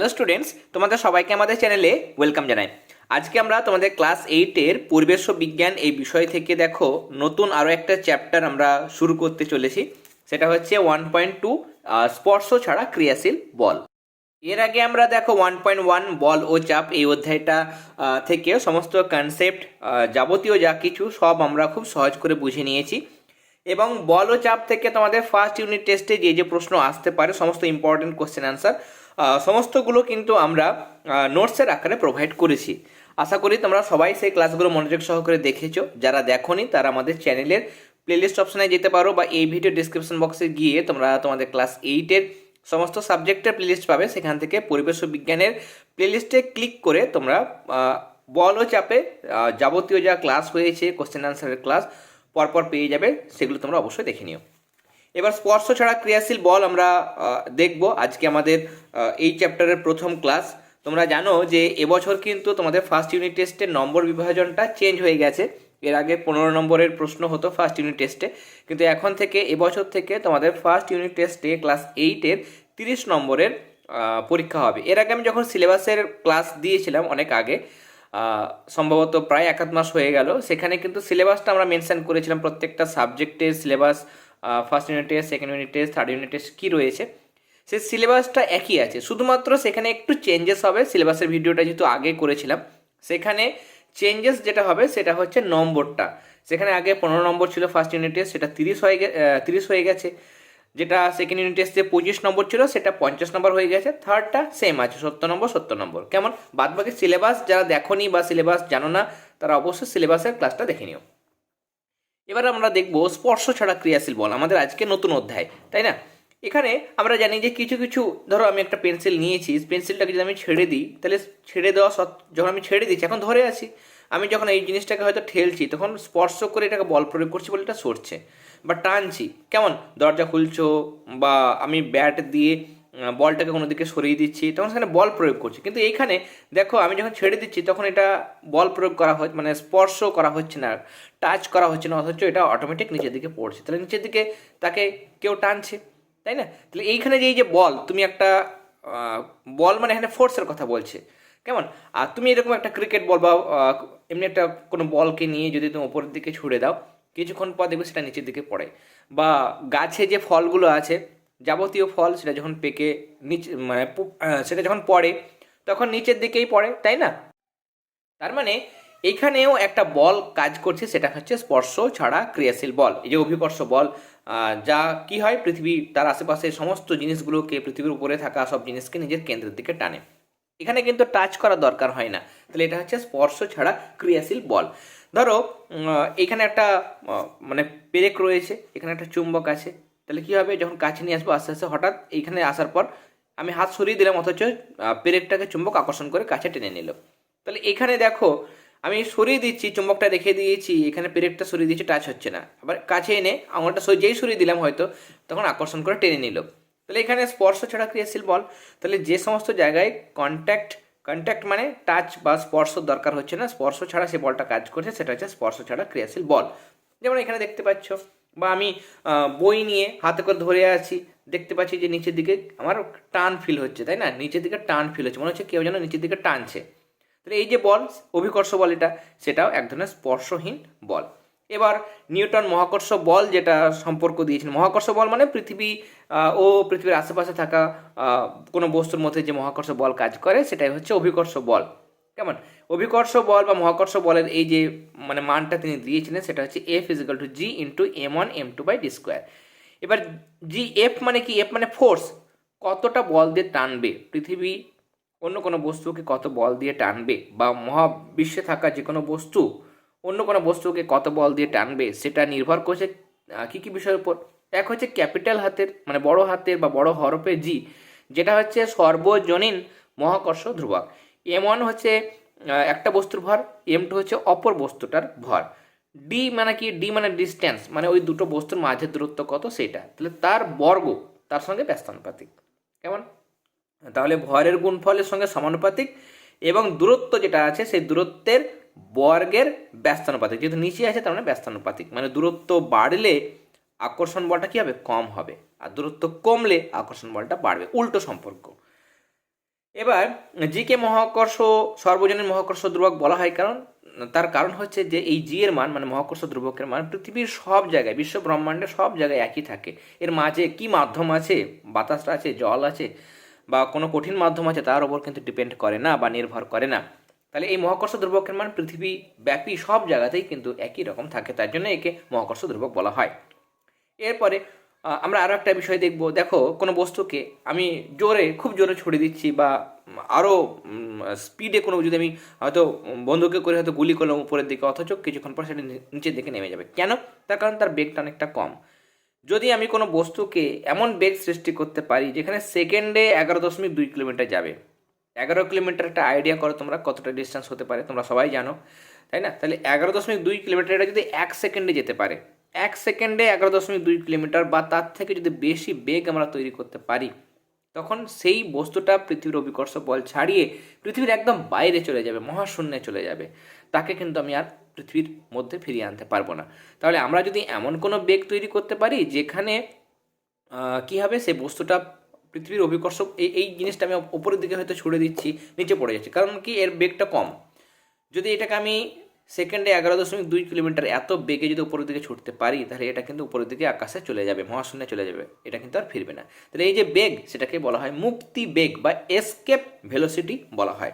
Hello students তোমাদের সবাইকে আমাদের চ্যানেলে ওয়েলকাম জানাই। আজকে আমরা তোমাদের ক্লাস এইটের পরিবেশ বিজ্ঞান এই বিষয় থেকে দেখো, নতুন আরও একটা চ্যাপ্টার আমরা শুরু করতে চলেছি। সেটা হচ্ছে ওয়ান পয়েন্ট টু স্পর্শ ছাড়া ক্রিয়াশীল বল। এর আগে আমরা দেখো ওয়ান পয়েন্ট ওয়ান বল ও চাপ এই অধ্যায়টা থেকে সমস্ত কনসেপ্ট যাবতীয় যা কিছু সব আমরা খুব সহজ করে বুঝে নিয়েছি। এবং বল ও চাপ থেকে তোমাদের ফার্স্ট ইউনিট টেস্টে যে যে প্রশ্ন আসতে পারে, সমস্ত ইম্পর্টেন্ট কোশ্চেন অ্যান্সার সমস্তগুলো কিন্তু আমরা নোটসের আকারে প্রোভাইড করেছি। আশা করি তোমরা সবাই সেই ক্লাসগুলো মনোযোগ সহকারে দেখেছ। যারা দেখোনি তারা আমাদের চ্যানেলের প্লেলিস্ট অপশানে যেতে পারো বা এই ভিডিও ডিসক্রিপশন বক্সে গিয়ে তোমরা তোমাদের ক্লাস এইটের সমস্ত সাবজেক্টের প্লেলিস্ট পাবে। সেখান থেকে পরিবেশ বিজ্ঞানের প্লেলিস্টে ক্লিক করে তোমরা আহ, বল ও চাপে যাবতীয় যা ক্লাস হয়েছে কোশ্চেন অ্যান্সারের ক্লাস পরপর পেয়ে যাবে সেগুলো তোমরা অবশ্যই দেখে নিও। এবার স্পর্শ ছাড়া ক্রিয়াশীল বল আমরা দেখব আজকে আমাদের এই চ্যাপ্টারের প্রথম ক্লাস তোমরা জানো যে এবছর কিন্তু তোমাদের ফার্স্ট ইউনিট টেস্টের নম্বর বিভাজনটা চেঞ্জ হয়ে গেছে। এর আগে পনেরো নম্বরের প্রশ্ন হতো ফার্স্ট ইউনিট টেস্টে কিন্তু এখন থেকে, এবছর থেকে তোমাদের ফার্স্ট ইউনিট টেস্টে ক্লাস এইটের তিরিশ নম্বরের পরীক্ষা হবে। এর আগে আমি যখন সিলেবাসের ক্লাস দিয়েছিলাম অনেক আগে সম্ভবত প্রায় এক মাস হয়ে গেল, সেখানে কিন্তু সিলেবাসটা আমরা মেনশন করেছিলাম প্রত্যেকটা সাবজেক্টের syllabus first unit test second unit test third unit test কী রয়েছে? সেই সিলেবাসটা একই আছে। শুধুমাত্র সেখানে একটু চেঞ্জেস হবে। সিলেবাসের ভিডিওটা যেহেতু আগে করেছিলাম, সেখানে চেঞ্জেস যেটা হবে, সেটা হচ্ছে নম্বরটা। সেখানে আগে পনেরো নম্বর ছিল ফার্স্ট ইউনিট টেস্ট সেটা তিরিশ হয়ে তিরিশ হয়ে গেছে। যেটা সেকেন্ড ইউনিট টেস্টে পঁচিশ নম্বর ছিল, সেটা পঞ্চাশ নম্বর হয়ে গেছে। থার্ডটা সেম আছে, সত্তর নম্বর সত্তর নম্বর। কেমন? বাদবাকি সিলেবাস যারা দেখোনি বা সিলেবাস জানো না, তারা অবশ্যই সিলেবাসের ক্লাসটা দেখে নিও। এবার আমরা দেখব স্পর্শ ছাড়া ক্রিয়াশীল বল, আমাদের আজকে নতুন অধ্যায়, তাই না? এখানে আমরা জানি যে কিছু কিছু, ধরো আমি একটা পেন্সিল নিয়েছি, পেন্সিলটাকে যদি আমি ছেড়ে দিই, তাহলে ছেড়ে দেওয়া সত যখন আমি ছেড়ে দিচ্ছি, এখন ধরে আছি, আমি যখন এই জিনিসটাকে হয়তো ঠেলছি, তখন স্পর্শ করে এটাকে বল প্রয়োগ করছি বলে এটা সরছে, বা টানছি, কেমন? দরজা খুলছো, বা আমি ব্যাট দিয়ে বলটাকে কোনো দিকে সরিয়ে দিচ্ছি, তখন সেখানে বল প্রয়োগ করছি। কিন্তু এইখানে দেখো, আমি যখন ছেড়ে দিচ্ছি, তখন এটা বল প্রয়োগ করা হচ্ছে মানে স্পর্শ করা হচ্ছে না, টাচ করা হচ্ছে না, অথচ এটা অটোমেটিক নিচের দিকে পড়ছে। তাহলে নিচের দিকে তাকে কেউ টানছে, তাই না? তাহলে এইখানে যে এই যে বল, তুমি একটা বল মানে এখানে ফোর্সের কথা বলছে, কেমন? আর তুমি এরকম একটা ক্রিকেট বল বা এমনি একটা কোনো বলকে নিয়ে যদি তুমি ওপরের দিকে ছুড়ে দাও, কিছুক্ষণ পর দেখবে সেটা নিচের দিকে পড়ে। বা গাছে যে ফলগুলো আছে যাবতীয় ফল সেটা যখন পেকে নিচে মানে সেটা যখন পড়ে, তখন নিচের দিকেই পড়ে, তাই না? তার মানে এইখানেও একটা বল কাজ করছে, সেটা হচ্ছে স্পর্শ ছাড়া ক্রিয়াশীল বল। এই যে অভিকর্ষ বল যা কি হয়? পৃথিবী, তার আশেপাশে সমস্ত জিনিসগুলোকে পৃথিবীর উপরে থাকা সব জিনিসকে নিজের কেন্দ্রের দিকে টানে। এখানে কিন্তু টাচ করা দরকার হয় না। তাহলে এটা হচ্ছে স্পর্শ ছাড়া ক্রিয়াশীল বল। ধরো এখানে একটা মানে পেরেক রয়েছে, এখানে একটা চুম্বক আছে। তাহলে কী হবে? যখন কাছে নিয়ে আসব, আস্তে আস্তে হঠাৎ এইখানে আসার পর আমি হাত সরিয়ে দিলাম, অথচ পেরেকটাকে চুম্বক আকর্ষণ করে কাছে টেনে নিল তাহলে এখানে দেখো, আমি সরিয়ে দিচ্ছি, চুম্বকটা রেখে দিয়েছি, এখানে পেরেকটা সরিয়ে দিয়েছি টাচ হচ্ছে না। আবার কাছে এনে আঙুলটা যেই সরিয়ে দিলাম হয়তো, তখন আকর্ষণ করে টেনে নিল তাহলে এখানে স্পর্শ ছাড়া ক্রিয়াশীল বল, তাহলে যে সমস্ত জায়গায় কন্ট্যাক্ট কন্ট্যাক্ট মানে টাচ বা স্পর্শ দরকার হচ্ছে না, স্পর্শ ছাড়া সে বলটা কাজ করছে, সেটা হচ্ছে স্পর্শ ছাড়া ক্রিয়াশীল বল। যেমন এখানে দেখতে পাচ্ছ বা আমি বই নিয়ে হাতে করে ধরে আছি, দেখতে পাচ্ছি যে নিচের দিকে আমার টান ফিল হচ্ছে, তাই না? নিচের দিকে টান ফিল হচ্ছে, মনে হচ্ছে কেউ যেন নিচের দিকে টানছে। তাহলে এই যে বল, অভিকর্ষ বল এটা, সেটাও এক ধরনের স্পর্শহীন বল। এবার নিউটন মহাকর্ষ বল যেটা সম্পর্ক দিয়েছেন, মহাকর্ষ বল মানে পৃথিবী ও পৃথিবীর আশেপাশে থাকা কোনো বস্তুর মধ্যে যে মহাকর্ষ বল কাজ করে, সেটাই হচ্ছে অভিকর্ষ বল। কেমন? অভিকর্ষ বল বা মহাকর্ষ বলের এই যে মানে মানটা তিনি দিয়েছিলেন, সেটা হচ্ছে F equal to G into M one M two by D square এবার জি এফ মানে কি? এফ মানে ফোর্স কতটা বল দিয়ে টানবে? পৃথিবী অন্য কোনো বস্তুকে কত বল দিয়ে টানবে? বা মহাবিশ্বে থাকা যে কোনো বস্তু অন্য কোনো বস্তুকে কত বল দিয়ে টানবে? সেটা নির্ভর করছে কী কী বিষয়ের উপর? এক হচ্ছে ক্যাপিটাল হাতের মানে বড় হাতের বা বড় হরফে জি যেটা হচ্ছে সর্বজনীন মহাকর্ষ ধ্রুবক। এম ওয়ান হচ্ছে একটা বস্তুর ভর এম টু হচ্ছে অপর বস্তুটার ভর। ডি মানে কি? ডি মানে ডিস্টেন্স মানে ওই দুটো বস্তুর মাঝের দূরত্ব কত? সেটা। তাহলে তার বর্গ, তার সঙ্গে ব্যস্তানুপাতিক। কেমন? তাহলে ভরের গুণফলের সঙ্গে সমানুপাতিক এবং দূরত্ব যেটা আছে, সেই দূরত্বের বর্গের ব্যস্তানুপাতিক। যেহেতু নিচে আছে, তার মানে ব্যস্তানুপাতিক। মানে দূরত্ব বাড়লে আকর্ষণ বলটা কি হবে? কম হবে। আর দূরত্ব কমলে আকর্ষণ বলটা বাড়বে। উল্টো সম্পর্ক। এবার জিকে মহাকর্ষ, সর্বজনীন মহাকর্ষ ধ্রুবক বলা হয় কারণ, তার কারণ হচ্ছে যে এই জি এর মান মানে মহাকর্ষ ধ্রুবকের মান পৃথিবীর সব জায়গায়, বিশ্ব ব্রহ্মাণ্ডে সব জায়গায় একই থাকে। এর মাঝে কি মাধ্যম আছে? বাতাসটা আছে, জল আছে, বা কোনো কঠিন মাধ্যম আছে, তার উপর কিন্তু ডিপেন্ড করে না বা নির্ভর করে না। তাহলে এই মহাকর্ষ ধ্রুবকের মান পৃথিবী ব্যাপী সব জায়গাতেই কিন্তু একই রকম থাকে, তার জন্য একে মহাকর্ষ ধ্রুবক বলা হয়। এরপরে আমরা আরও একটা বিষয় দেখব। দেখো, কোনো বস্তুকে আমি জোরে, খুব জোরে ছুড়ে দিচ্ছি বা আরও স্পিডে কোনো যদি আমি হয়তো বন্ধুকে করে হয়তো গুলি করলাম উপরের দিকে, অথচ কিছুক্ষণ পর সেটা নিচের দিকে নেমে যাবে। কেন? তার কারণ তার বেগটা অনেকটা কম। যদি আমি কোনো বস্তুকে এমন বেগ সৃষ্টি করতে পারি, যেখানে সেকেন্ডে এগারো দশমিক দুই কিলোমিটার যাবে। এগারো কিলোমিটার একটা আইডিয়া করো তোমরা, কতটা ডিস্টেন্স হতে পারে, তোমরা সবাই জানো, তাই না? তাহলে এগারো দশমিক দুই কিলোমিটার এটা যদি এক সেকেন্ডে যেতে পারে এক সেকেন্ডে এগারো দশমিক দুই কিলোমিটার বা তার থেকে যদি বেশি বেগ আমরা তৈরি করতে পারি, তখন সেই বস্তুটা পৃথিবীর অভিকর্ষ বল ছাড়িয়ে পৃথিবীর একদম বাইরে চলে যাবে, মহাশূন্যে চলে যাবে। তাকে কিন্তু আমি আর পৃথিবীর মধ্যে ফিরিয়ে আনতে পারব না। তাহলে আমরা যদি এমন কোনো বেগ তৈরি করতে পারি, যেখানে কি হবে? সেই বস্তুটা পৃথিবীর অভিকর্ষ, এই এই জিনিসটা আমি ওপরের দিকে হয়তো ছুড়ে দিচ্ছি, নিচে পড়ে যাচ্ছে। কারণ কি? এর বেগটা কম। যদি এটাকে আমি সেকেন্ডে এগারো দশমিক দুই কিলোমিটার এত বেগে যদি উপরের দিকে ছুটতে পারি, তাহলে এটা কিন্তু উপরের দিকে আকাশে চলে যাবে, মহাশূন্যে চলে যাবে। এটা কিন্তু আর ফিরবে না। তাহলে এই যে বেগ, সেটাকে বলা হয় মুক্তি বেগ বা এসকেপ ভেলোসিটি বলা হয়।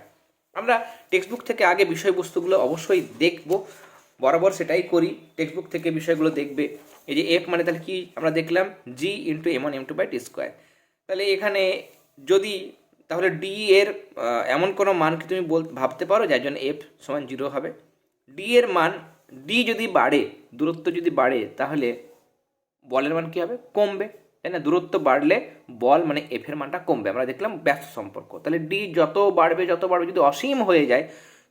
আমরা টেক্সট বুক থেকে আগে বিষয়বস্তুগুলো অবশ্যই দেখব, বরাবর সেটাই করি। টেক্সট বুক থেকে বিষয়গুলো দেখবে। এই যে এফ মানে তাহলে কি? আমরা দেখলাম G into M one M two by T square তাহলে এখানে যদি, তাহলে ডি এর এমন কোনো মান কি তুমি বল, ভাবতে পারো? যার জন্য এফ সমান জিরো হবে। ডি এর মান ডি যদি বাড়ে, দূরত্ব যদি বাড়ে, তাহলে বলের মান কী হবে? কমবে। তাই না? দূরত্ব বাড়লে বল মানে এফ এর মানটা কমবে। আমরা দেখলাম ব্যস্ত সম্পর্ক। তাহলে ডি যত বাড়বে যত বাড়বে যদি অসীম হয়ে যায়,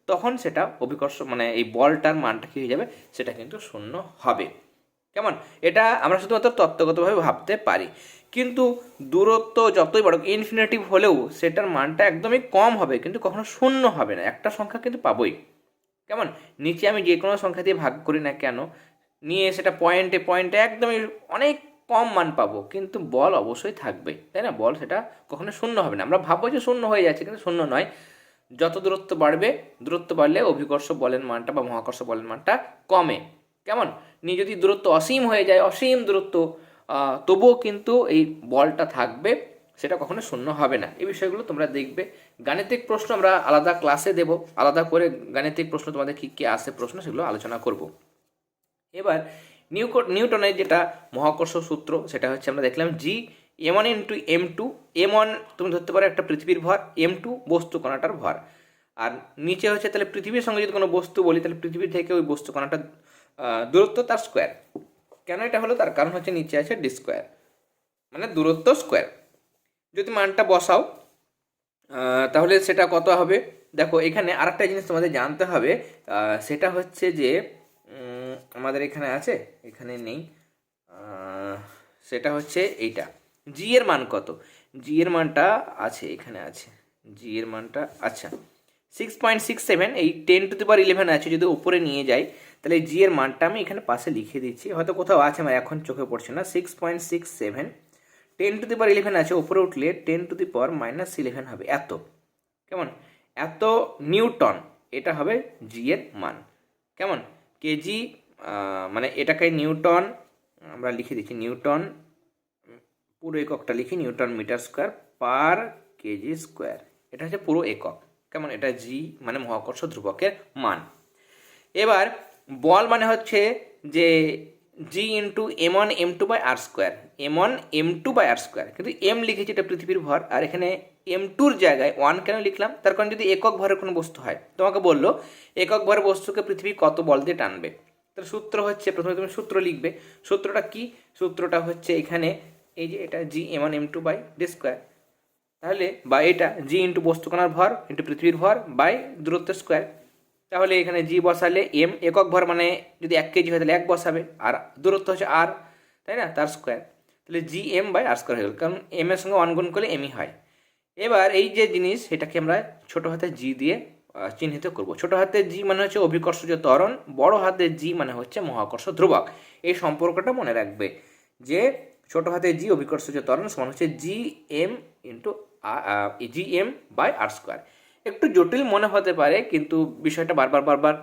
তখন সেটা অভিকর্ষ মানে এই বলটার মানটা কী হয়ে যাবে? সেটা কিন্তু শূন্য হবে। কেমন? এটা আমরা শুধুমাত্র তত্ত্বগতভাবে ভাবতে পারি। কিন্তু দূরত্ব যতই বড় ইনফিনিটিভ হলেও সেটার মানটা একদমই কম হবে, কিন্তু কখনো শূন্য হবে না। একটা সংখ্যা কিন্তু পাবোই। কেমন? নিচে আমি যে কোনো সংখ্যা দিয়ে ভাগ করি না কেন, নিয়ে সেটা পয়েন্টে পয়েন্টে একদমই অনেক কম মান পাবো, কিন্তু বল অবশ্যই থাকবে, তাই না? বল সেটা কখনো শূন্য হবে না। আমরা ভাববো যে শূন্য হয়ে যাচ্ছে, কিন্তু শূন্য নয়। যত দূরত্ব বাড়বে, দূরত্ব বাড়লে অভিকর্ষ বলের মানটা বা মহাকর্ষ বলের মানটা কমে। কেমন? নিয়ে যদি দূরত্ব অসীম হয়ে যায়, অসীম দূরত্ব তবুও কিন্তু এই বলটা থাকবে। সেটা কখনো শূন্য হবে না। এই বিষয়গুলো তোমরা দেখবে। গাণিতিক প্রশ্ন আমরা আলাদা ক্লাসে দেব। আলাদা করে গাণিতিক প্রশ্ন তোমাদের কী কী আসে প্রশ্ন সেগুলো আলোচনা করব। এবার নিউকো নিউটনের যেটা মহাকর্ষ সূত্র, সেটা হচ্ছে আমরা দেখলাম G M one into M two M one তুমি ধরতে পারো একটা পৃথিবীর ভর এম টু বস্তু কণাটার ভর। আর নিচে হচ্ছে তাহলে পৃথিবীর সঙ্গে যদি কোনো বস্তু বলি, তাহলে পৃথিবী থেকে ওই বস্তু কণাটার দূরত্ব তার স্কোয়ার কেন এটা হলো? তার কারণ হচ্ছে নিচে আছে ডি স্কোয়ার মানে দূরত্ব স্কোয়ার যদি মানটা বসাও তাহলে সেটা কত হবে? দেখো, এখানে আরেকটা জিনিস তোমাদের জানতে হবে সেটা হচ্ছে যে আমাদের এখানে আছে, এখানে নেই সেটা হচ্ছে এইটা। জি এর মান কত? জি এর মানটা আছে, এখানে আছে। জি এর মানটা আচ্ছা। সিক্স পয়েন্ট সিক্স সেভেন এই ten to the power eleven আছে, যদি উপরে নিয়ে যাই, তাহলে জি এর মানটা আমি এখানে পাশে লিখে দিচ্ছি। হয়তো কোথাও আছে, আমার এখন চোখে পড়ছে না। Six point six seven ten to the power eleven আছে উপরে উঠলে ten to the power minus eleven হবে, এত। কেমন? এত নিউটন, এটা হবে জি এর মান। কেমন? কেজি মানে এটাকে নিউটন, আমরা লিখে দিচ্ছি নিউটন, পুরো এককটা লিখি, newton metre square per kg square. এটা হচ্ছে পুরো একক। কেমন? এটা জি মানে মহাকর্ষ ধ্রুবকের মান। এবার, বল মানে হচ্ছে যে G into M one M two by R square M one M two by R square কিন্তু এম লিখেছি এটা পৃথিবীর ভর, আর এখানে এম টুর জায়গায় ওয়ান কেন লিখলাম? তার কারণ যদি একক ভরের কোনো বস্তু হয়, তোমাকে বলল, একক ভরের বস্তুকে পৃথিবী কত বল দিয়ে টানবে? তার সূত্র হচ্ছে, প্রথমে তুমি সূত্র লিখবে। সূত্রটা কি? সূত্রটা হচ্ছে এখানে, এই যে এটা G M one M two by D square তাহলে, বা এটা জি ইন্টু বস্তুকণার ভর ইন্টু পৃথিবীর ভর বাই দূরত্ব স্কোয়ার তাহলে এখানে জি বসালে এম একক ভর মানে যদি এক কেজি হয় তাহলে এক বসাবে, আর দূরত্ব হচ্ছে আর তাই না? তার স্কোয়ার তাহলে G M by R square হয়ে গেল, কারণ এম এর সঙ্গে ওয়ান গুণ করলে এমই হয়। এবার এই যে জিনিস সেটাকে আমরা ছোট হাতে জি দিয়ে চিহ্নিত করব। ছোট হাতে জি মানে হচ্ছে অভিকর্ষজ ত্বরণ, বড় হাতে জি মানে হচ্ছে মহাকর্ষ ধ্রুবক। এই সম্পর্কটা মনে রাখবে যে ছোট হাতে জি অভিকর্ষজ ত্বরণ সমান হচ্ছে G M into G M by R square একটু জটিল মনে হতে পারে, কিন্তু বিষয়টা বারবার বারবার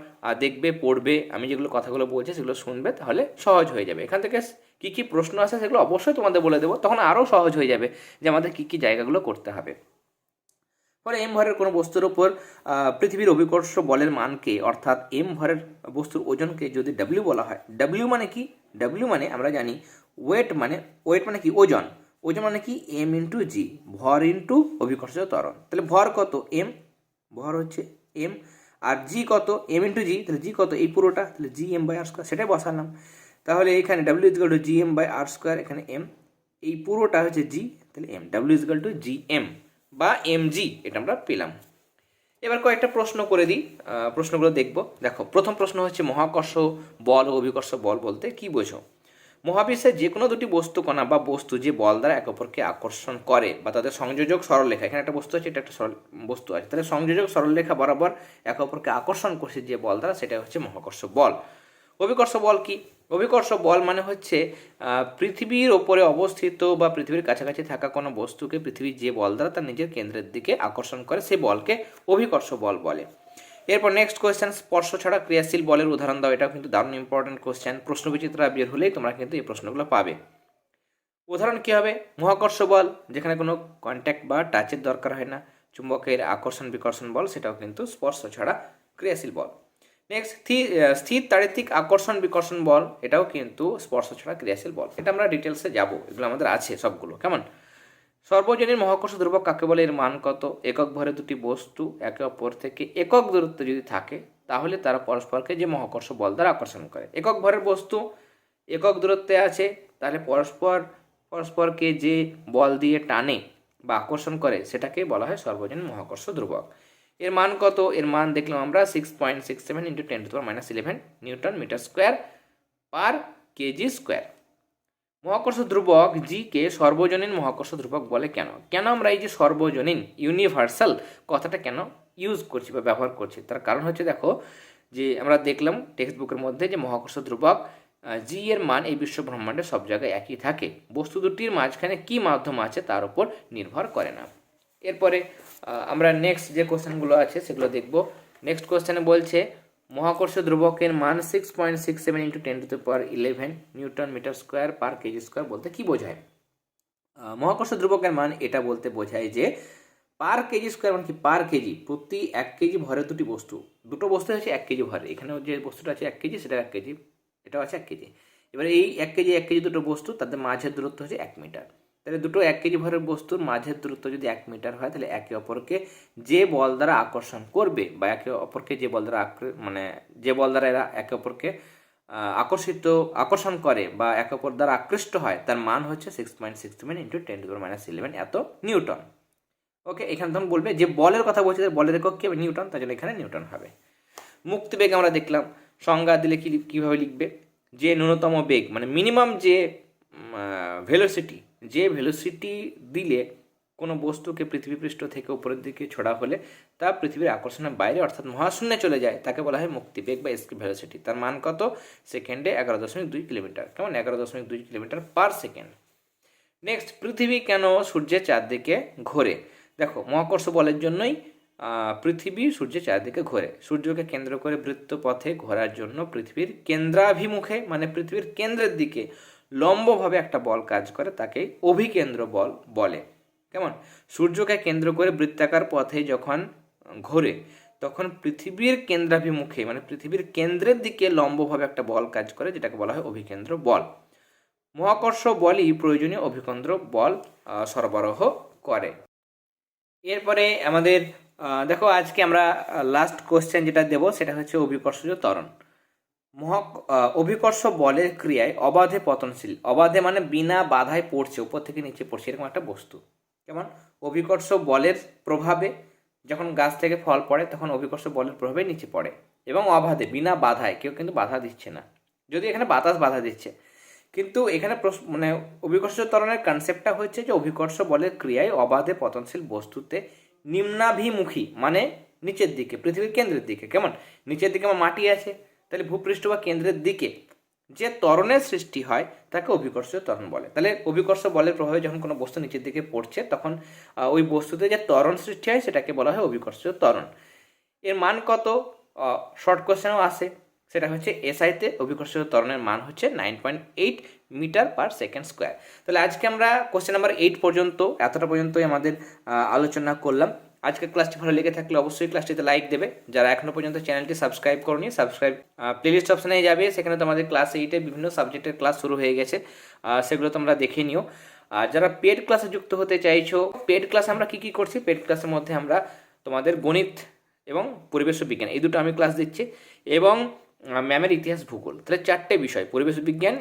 দেখবে, পড়বে, আমি যেগুলো কথাগুলো বলছি, সেগুলো শুনবে, তাহলে সহজ হয়ে যাবে। এখান থেকে কী কী প্রশ্ন আছে সেগুলো অবশ্যই তোমাদের বলে দেবো, তখন আরও সহজ হয়ে যাবে যে আমাদের কী কী জায়গাগুলো করতে হবে। ফলে এম ভরের কোনো বস্তুর উপর পৃথিবীর অভিকর্ষ বলের মানকে, অর্থাৎ এম ভরের বস্তুর ওজনকে যদি ডাব্লিউ বলা হয় ডাব্লিউ মানে কি? ডাব্লিউ মানে আমরা জানি ওয়েট মানে ওয়েট মানে কি? ওজন। ওজন মানে কি? এম ইন্টু জি ভর ইন্টু অভিকর্ষ ত্বরণ। তাহলে ভর কত? এম ভর হচ্ছে এম আর জি কত? এম ইন্টু জি তাহলে জি কত? এই পুরোটা, তাহলে G M by R square সেটাই বসালাম। তাহলে এখানে W equal to G M by R square এখানে এম এই পুরোটা হচ্ছে জি তাহলে M W equal to G M বা এম জি এটা আমরা পেলাম। এবার কয়েকটা প্রশ্ন করে দিই প্রশ্নগুলো দেখব। দেখো, প্রথম প্রশ্ন হচ্ছে মহাকর্ষ বল ও অভিকর্ষ বল বলতে কি বোঝো? মহাবিশ্বের যে কোনো দুটি বস্তু কণা বা বস্তু যে বল দ্বারা একে অপরকে আকর্ষণ করে বা তাদের সংযোজক সরলরেখা, এখানে একটা বস্তু আছে, এটা একটা সরল বস্তু আছে, তাহলে সংযোজক সরলরেখা বরাবর একে অপরকে আকর্ষণ করছে যে বল দ্বারা সেটা হচ্ছে মহাকর্ষ বল। অভিকর্ষ বল কি? অভিকর্ষ বল মানে হচ্ছে পৃথিবীর ওপরে অবস্থিত বা পৃথিবীর কাছাকাছি থাকা কোনো বস্তুকে পৃথিবীর যে বল দ্বারা তার নিজের কেন্দ্রের দিকে আকর্ষণ করে, সেই বলকে অভিকর্ষ বল বলে। এরপর নেক্সট কোয়েশ্চেন স্পর্শ ছাড়া ক্রিয়াশীল বলের উদাহরণ দাও। এটাও কিন্তু দারুণ ইম্পর্টেন্ট কোয়েশ্চেন প্রশ্ন বিচিত্রা বের হলেই তোমরা কিন্তু এই প্রশ্নগুলো পাবে। উদাহরণ কী হবে? মহাকর্ষ বল, যেখানে কোনো কন্ট্যাক্ট বা টাচের দরকার হয় না। চুম্বকের আকর্ষণ, বিকর্ষণ বল, সেটাও কিন্তু স্পর্শ ছাড়া ক্রিয়াশীল বল। নেক্সট স্থির তাড়িতিক আকর্ষণ, বিকর্ষণ বল, এটাও কিন্তু স্পর্শ ছাড়া ক্রিয়াশীল বল। এটা আমরা ডিটেলসে যাব। এগুলো আমাদের আছে সবগুলো। কেমন? সর্বজনীন মহাকর্ষ ধ্রুবক কাকে বলে? এর মান কত? একক ভরে দুটি বস্তু একে অপর থেকে একক দূরত্ব যদি থাকে, তাহলে তারা পরস্পরকে যে মহাকর্ষ বল দ্বারা আকর্ষণ করে। একক ভরের বস্তু একক দূরত্বে আছে, তাহলে পরস্পর, পরস্পরকে যে বল দিয়ে টানে বা আকর্ষণ করে, সেটাকে বলা হয় সর্বজনীন মহাকর্ষ ধ্রুবক। এর মান কত? এর মান দেখলাম আমরা six point six seven into ten to minus eleven newton metre square per kg square মহাকর্ষ ধ্রুবক জি কে সর্বজনীন মহাকর্ষ ধ্রুবক বলে কেন? কেন আমরা এই যে সর্বজনীন ইউনিভার্সাল কথাটা কেন ইউজ করছি বা ব্যবহার করছি? তার কারণ হচ্ছে দেখো, যে আমরা দেখলাম টেক্সট বুকের মধ্যে যে মহাকর্ষ ধ্রুবক জি এর মান এই বিশ্ব ব্রহ্মাণ্ডে সব জায়গায় একই থাকে। বস্তু দুটির মাঝখানে কি মাধ্যম আছে তার উপর নির্ভর করে না। এরপরে আমরা নেক্সট যে কোশ্চেনগুলো আছে সেগুলো দেখব। নেক্সট কোশ্চেনে বলছে মহাকর্ষ ধ্রুবকের মান six point six seven into ten to per eleven newton metre square per kg square বলতে কি বোঝায়? মহাকর্ষ ধ্রুবকের মান এটা বলতে বোঝায় যে পার কেজি স্কোয়ার মানে কি? পার কেজি প্রতি এক কেজি ভরে দুটি বস্তু। দুটো বস্তু হচ্ছে এক কেজি ভরে এখানেও যে বস্তুটা আছে এক কেজি সেটা এক কেজি এটাও আছে এক কেজি এবার এই এক কেজি এক কেজি দুটো বস্তু, তাদের মাঝের দূরত্ব হচ্ছে এক মিটার তাহলে দুটো এক কেজি ভরের বস্তুর মাঝের দূরত্ব যদি এক মিটার হয়, তাহলে একে অপরকে যে বল দ্বারা আকর্ষণ করবে বা একে অপরকে যে বল দ্বারা মানে যে বল দ্বারা এরা একে অপরকে আকর্ষিত, আকর্ষণ করে বা একে অপর দ্বারা আকৃষ্ট হয়, তার মান হচ্ছে six point six seven into ten to minus eleven এত নিউটন। ওকে, এখানে তখন বলবে যে বলের কথা বলছে বলের একক কি হবে? নিউটন, তার জন্য এখানে নিউটন হবে। মুক্তিবেগ আমরা দেখলাম, সংজ্ঞা দিলে কি, কীভাবে লিখবে? যে ন্যূনতম বেগ মানে মিনিমাম যে ভেলোসিটি যে ভেলোসিটি দিলে কোনো বস্তুকে পৃথিবী পৃষ্ঠ থেকে উপরের দিকে ছোড়া হলে তা পৃথিবীর আকর্ষণের বাইরে, অর্থাৎ মহাশূন্যে চলে যায়, তাকে বলা হয় মুক্তিবেগ বা এসকি ভেলোসিটি তার মান কত? সেকেন্ডে এগারো দশমিক দুই কিলোমিটার। কেমন? এগারো দশমিক দুই কিলোমিটার পার সেকেন্ড নেক্সট পৃথিবী কেন সূর্যের চারদিকে ঘোরে? দেখো, মহাকর্ষ বলের জন্যই পৃথিবী সূর্যের চারদিকে ঘোরে। সূর্যকে কেন্দ্র করে বৃত্ত পথে ঘোরার জন্য পৃথিবীর কেন্দ্রাভিমুখে মানে পৃথিবীর কেন্দ্রের দিকে লম্বভাবে একটা বল কাজ করে, তাকে অভিকেন্দ্র বল বলে। কেমন? সূর্যকে কেন্দ্র করে বৃত্তাকার পথে যখন ঘোরে, তখন পৃথিবীর কেন্দ্রাভিমুখে মানে পৃথিবীর কেন্দ্রের দিকে লম্বভাবে একটা বল কাজ করে, যেটাকে বলা হয় অভিকেন্দ্র বল। মহাকর্ষ বলই প্রয়োজনীয় অভিকেন্দ্র বল সরবরাহ করে। এরপরে আমাদের দেখো আজকে আমরা লাস্ট কোশ্চেন যেটা দেব, সেটা হচ্ছে অভিকর্ষজ ত্বরণ। মহা অভিকর্ষ বলের ক্রিয়ায় অবাধে পতনশীল। অবাধে মানে বিনা বাধায় পড়ছে, উপর থেকে নিচে পড়ছে, এরকম একটা বস্তু। কেমন? অভিকর্ষ বলের প্রভাবে যখন গাছ থেকে ফল পড়ে, তখন অভিকর্ষ বলের প্রভাবে নিচে পড়ে। এবং অবাধে, বিনা বাধায়, কেউ কিন্তু বাধা দিচ্ছে না। যদি এখানে বাতাস বাধা দিচ্ছে। কিন্তু এখানে মানে অভিকর্ষ ত্বরণের কনসেপ্টটা হচ্ছে যে, অভিকর্ষ বলের ক্রিয়ায় অবাধে পতনশীল বস্তুতে নিম্নাভিমুখী মানে নিচের দিকে, পৃথিবীর কেন্দ্রের দিকে। কেমন? নিচের দিকে আমার মাটি আছে তাহলে ভূপৃষ্ঠ বা কেন্দ্রের দিকে যে ত্বরণের সৃষ্টি হয়, তাকে অভিকর্ষজ ত্বরণ বলে। তাহলে অভিকর্ষ বলের প্রভাবে যখন কোনো বস্তু নিচের দিকে পড়ছে, তখন ওই বস্তুতে যে ত্বরণ সৃষ্টি হয়, সেটাকে বলা হয় অভিকর্ষ ত্বরণ। এর মান কত? শর্ট কোশ্চেনও আসে সেটা হচ্ছে এসআইতে অভিকর্ষজ ত্বরণের মান হচ্ছে nine point eight metre per second square তাহলে আজকে আমরা কোশ্চেন নাম্বার এইট পর্যন্ত, এতটা পর্যন্তই আমাদের আলোচনা করলাম। আজকের ক্লাসটি ভালো লেগে থাকলে অবশ্যই ক্লাসটিতে লাইক দেবে। যারা এখনও পর্যন্ত চ্যানেলটি সাবস্ক্রাইব করনি সাবস্ক্রাইব প্লেলিস্ট অপশানে যাবে। সেখানে তোমাদের ক্লাস এইটে বিভিন্ন সাবজেক্টের ক্লাস শুরু হয়ে গেছে। সেগুলো তোমরা দেখে নিও। আর যারা পেড ক্লাসে যুক্ত হতে চাইছো পেড ক্লাস আমরা কি কি করছি? পেড ক্লাসের মধ্যে আমরা তোমাদের গণিত এবং পরিবেশ বিজ্ঞান, এই দুটো আমি ক্লাস দিচ্ছি। এবং ম্যামের ইতিহাস ভূগোল। তাহলে চারটে বিষয়, পরিবেশ বিজ্ঞান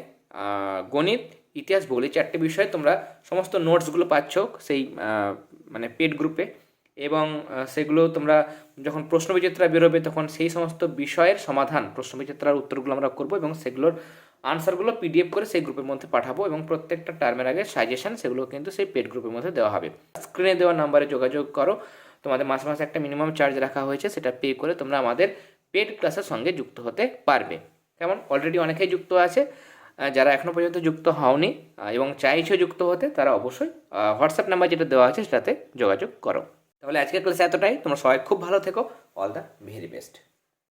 গণিত, ইতিহাস, ভূগোল, এই চারটে বিষয়ে তোমরা সমস্ত নোটসগুলো পাচ্ছ সেই মানে পেড গ্রুপে এবং সেগুলো তোমরা যখন প্রশ্ন বিচিত্রা বেরোবে তখন সেই সমস্ত বিষয়ের সমাধান প্রশ্ন বিচিত্রার উত্তরগুলো আমরা করব এবং সেগুলোর আনসারগুলো পিডিএফ করে সেই গ্রুপের মধ্যে পাঠাবো এবং প্রত্যেকটা টার্মের আগে সাজেশন সেগুলো কিন্তু সেই পেড গ্রুপের মধ্যে দেওয়া হবে। স্ক্রিনে দেওয়া নাম্বারে যোগাযোগ করো। তোমাদের মাসে মাসে একটা মিনিমাম চার্জ রাখা হয়েছে, সেটা পে করে তোমরা আমাদের পেড ক্লাসের সঙ্গে যুক্ত হতে পারবে। কেমন? অলরেডি অনেকেই যুক্ত আছে। যারা এখনও পর্যন্ত যুক্ত হওনি এবং চাইছো যুক্ত হতে, তারা অবশ্যই হোয়াটসঅ্যাপ নাম্বার যেটা দেওয়া আছে সেটাতে যোগাযোগ করো। তাহলে আজকের ক্লাসে এতটাই। তোমরা সবাই খুব ভালো থেকো। All the very best